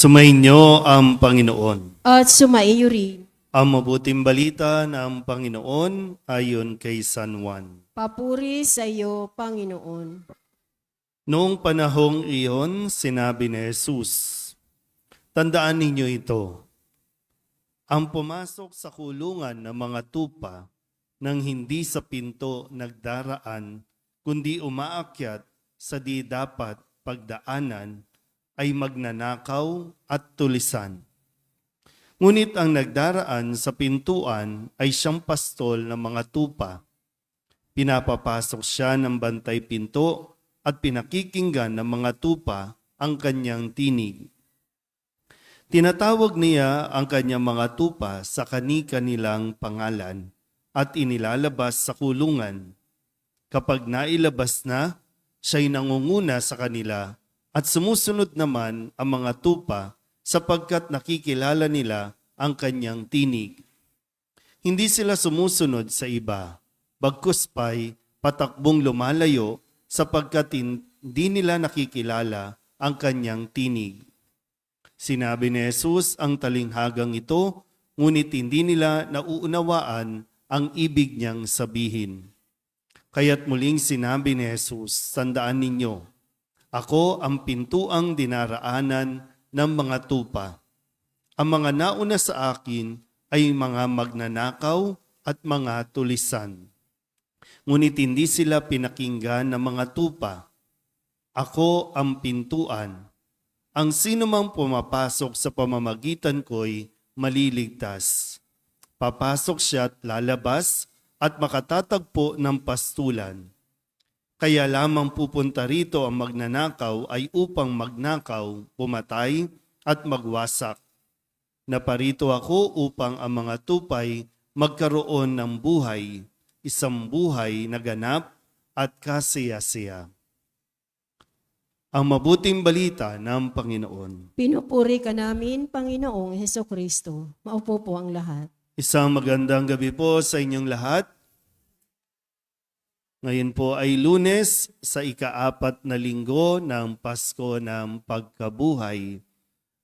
Sumainyo ang Panginoon. at sumaiyo rin. Ang mabuting balita ng Panginoon ayon kay San Juan. Papuri sa iyo, Panginoon. Noong panahong iyon, sinabi ni Jesus, Tandaan ninyo ito, ang pumasok sa kulungan ng mga tupa nang hindi sa pinto nagdaraan, kundi umaakyat sa di dapat pagdaanan, ay magnanakaw at tulisan. Ngunit ang nagdaraan sa pintuan ay siyang pastol ng mga tupa. Pinapapasok siya ng bantay pinto at pinakikinggan ng mga tupa ang kanyang tinig. Tinatawag niya ang kanyang mga tupa sa kani-kanilang pangalan at inilalabas sa kulungan. Kapag nailabas na, siya'y nangunguna sa kanila at sumusunod naman ang mga tupa sapagkat nakikilala nila ang kanyang tinig. Hindi sila sumusunod sa iba, bagkus pa'y patakbong lumalayo sapagkat hindi nila nakikilala ang kanyang tinig. Sinabi ni Jesus ang talinghagang ito, ngunit hindi nila nauunawaan ang ibig niyang sabihin. Kaya't muling sinabi ni Jesus, Tandaan ninyo, ako ang pintuang dinaraanan ng mga tupa. Ang mga nauna sa akin ay mga magnanakaw at mga tulisan. Ngunit hindi sila pinakinggan ng mga tupa. Ako ang pintuan. Ang sino mang pumapasok sa pamamagitan ko'y maliligtas. Papasok siya at lalabas at makatatagpo ng pastulan. Kaya lamang pupunta rito ang magnanakaw ay upang magnakaw, pumatay at magwasak. Naparito ako upang ang mga tupay magkaroon ng buhay, isang buhay na ganap at kasiyasiya. Ang mabuting balita ng Panginoon. Pinupuri ka namin, Panginoong Heso Kristo. Maupo po ang lahat. Isang magandang gabi po sa inyong lahat. Ngayon po ay lunes sa ikaapat na linggo ng Pasko ng Pagkabuhay.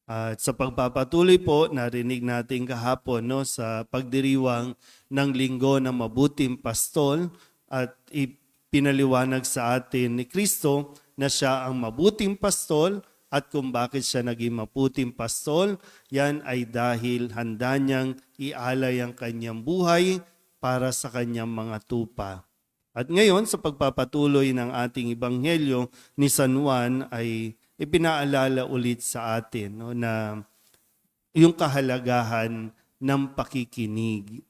At sa pagpapatuloy po, narinig natin kahapon no, sa pagdiriwang ng linggo ng mabuting pastol at ipinaliwanag sa atin ni Kristo na siya ang mabuting pastol at kung bakit siya naging maputing pastol, yan ay dahil handa niyang ialay ang kanyang buhay para sa kanyang mga tupa. At ngayon, sa pagpapatuloy ng ating Ebanghelyo ni San Juan ay ipinaalala ulit sa atin no, na yung kahalagahan ng pakikinig.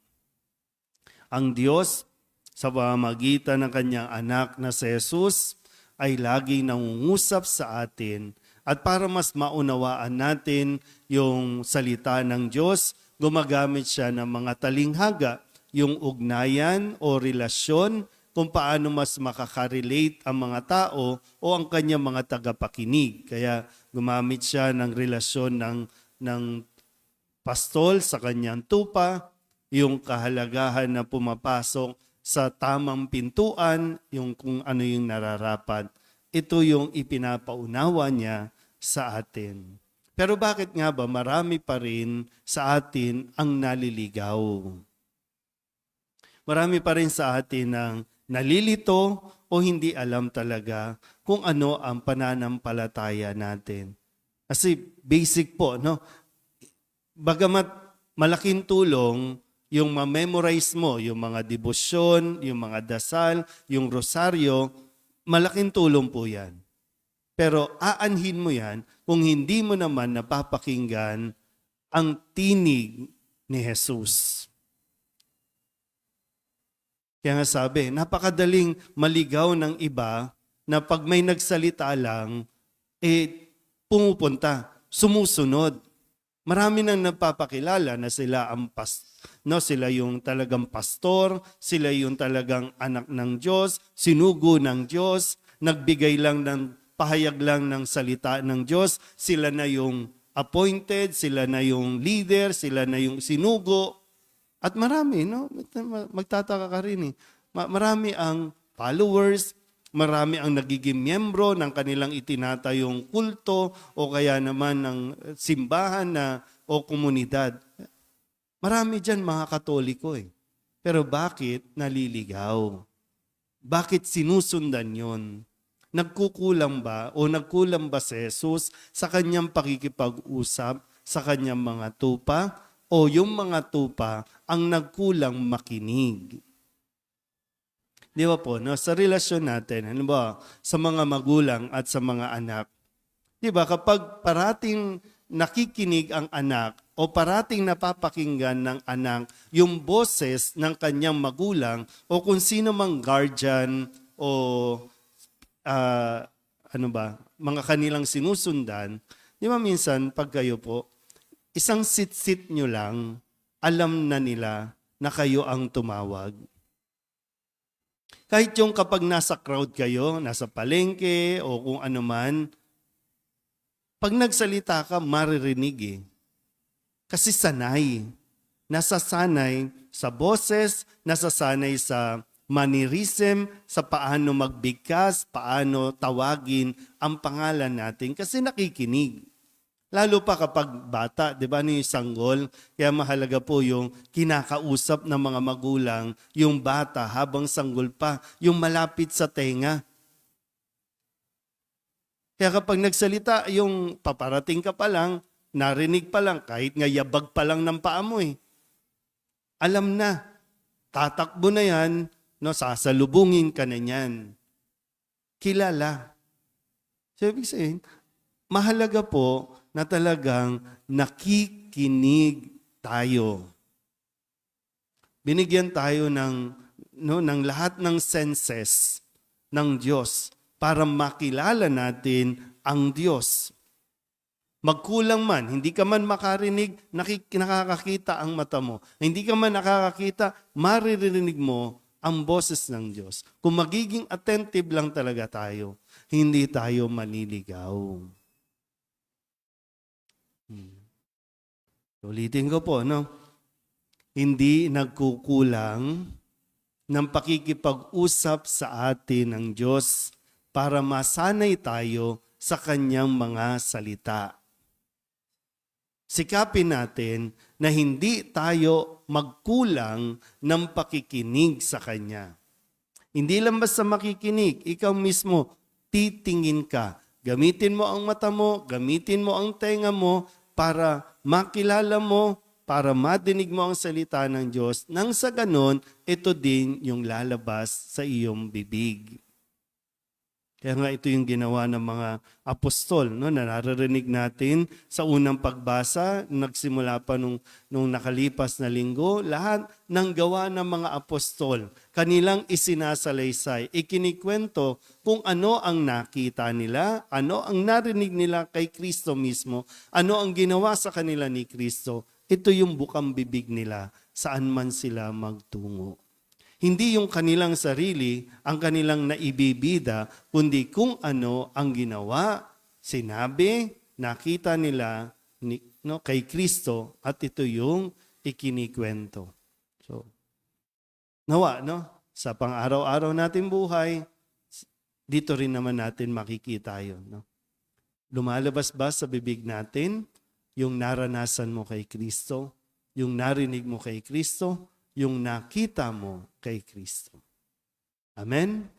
Ang Diyos, sa pamamagitan ng kanyang anak na si Jesus, ay laging nangungusap sa atin. At para mas maunawaan natin yung salita ng Diyos, gumagamit siya ng mga talinghaga, yung ugnayan o relasyon kung paano mas makaka-relate ang mga tao o ang kanyang mga tagapakinig. Kaya gumamit siya ng relasyon ng, ng pastol sa kanyang tupa, yung kahalagahan na pumapasok sa tamang pintuan, yung kung ano yung nararapat. Ito yung ipinapaunawa niya sa atin. Pero bakit nga ba marami pa rin sa atin ang naliligaw? Marami pa rin sa atin ang nalilito o hindi alam talaga kung ano ang pananampalataya natin. Kasi basic po, no? Bagamat malaking tulong yung ma-memorize mo, yung mga debosyon, yung mga dasal, yung rosaryo, malaking tulong po yan. Pero aanhin mo yan kung hindi mo naman napapakinggan ang tinig ni Jesus. Kaya nga sabi, napakadaling maligaw ng iba na pag may nagsalita lang, eh, pumupunta, sumusunod. Marami nang nagpapakilala na sila ang pas, no, sila yung talagang pastor, sila yung talagang anak ng Diyos, sinugo ng Diyos, nagbigay lang ng pahayag lang ng salita ng Diyos, sila na yung appointed, sila na yung leader, sila na yung sinugo. At marami, no? Magtataka ka rin eh. Ma- Marami ang followers, marami ang nagiging miyembro ng kanilang itinatayong kulto o kaya naman ng simbahan na o komunidad. Marami dyan mga katoliko eh. Pero bakit naliligaw? Bakit sinusundan yon? Nagkukulang ba o nagkulang ba si Jesus sa kanyang pakikipag-usap sa kanyang mga tupa o yung mga tupa ang nagkulang makinig? Di ba po, no? sa relasyon natin, ano ba, sa mga magulang at sa mga anak, di ba, kapag parating nakikinig ang anak o parating napapakinggan ng anak yung boses ng kanyang magulang o kung sino mang guardian o ah, ano ba, mga kanilang sinusundan, di ba minsan pag kayo po, isang sit-sit nyo lang, alam na nila na kayo ang tumawag. Kahit yung kapag nasa crowd kayo, nasa palengke o kung ano man, pag nagsalita ka, maririnig eh. Kasi sanay. Nasasanay sa boses, nasasanay sa mannerism, sa paano magbigkas, paano tawagin ang pangalan natin kasi nakikinig. Lalo pa kapag bata, di ba, ni sanggol, kaya mahalaga po yung kinakausap ng mga magulang, yung bata habang sanggol pa, yung malapit sa tenga. Kaya kapag nagsalita, yung paparating ka pa lang, narinig pa lang, kahit nga yabag pa lang ng paa mo eh. Alam na, tatakbo na yan, no, sasalubungin ka na niyan. Kilala. So, ibig sabihin, mahalaga po na talagang nakikinig tayo. Binigyan tayo ng, no, ng lahat ng senses ng Diyos para makilala natin ang Diyos. Magkulang man, hindi ka man makarinig, nakik- nakakakita ang mata mo. Hindi ka man nakakakita, maririnig mo ang boses ng Diyos. Kung magiging attentive lang talaga tayo, hindi tayo maniligaw. Hmm. Ulitin ko po, no? Hindi nagkukulang ng pakikipag-usap sa atin ng Diyos para masanay tayo sa kanyang mga salita. Sikapin natin na hindi tayo magkulang ng pakikinig sa Kanya. Hindi lang basta makikinig, ikaw mismo titingin ka. Gamitin mo ang mata mo, gamitin mo ang tenga mo para makilala mo, para madinig mo ang salita ng Diyos. Nang sa ganon, ito din yung lalabas sa iyong bibig. Kaya nga ito yung ginawa ng mga apostol, no? na naririnig natin sa unang pagbasa, nagsimula pa nung, nung nakalipas na linggo, lahat ng gawa ng mga apostol, kanilang isinasalaysay, ikinikwento kung ano ang nakita nila, ano ang narinig nila kay Kristo mismo, ano ang ginawa sa kanila ni Kristo. Ito yung bukang bibig nila saan man sila magtungo. Hindi yung kanilang sarili ang kanilang naibibida, kundi kung ano ang ginawa, sinabi, nakita nila ni, no, kay Kristo at ito yung ikinikwento. So, nawa, no? Sa pang-araw-araw natin buhay, dito rin naman natin makikita yun. No? Lumalabas ba sa bibig natin yung naranasan mo kay Kristo, yung narinig mo kay Kristo, yung nakita mo kay Kristo. Amen?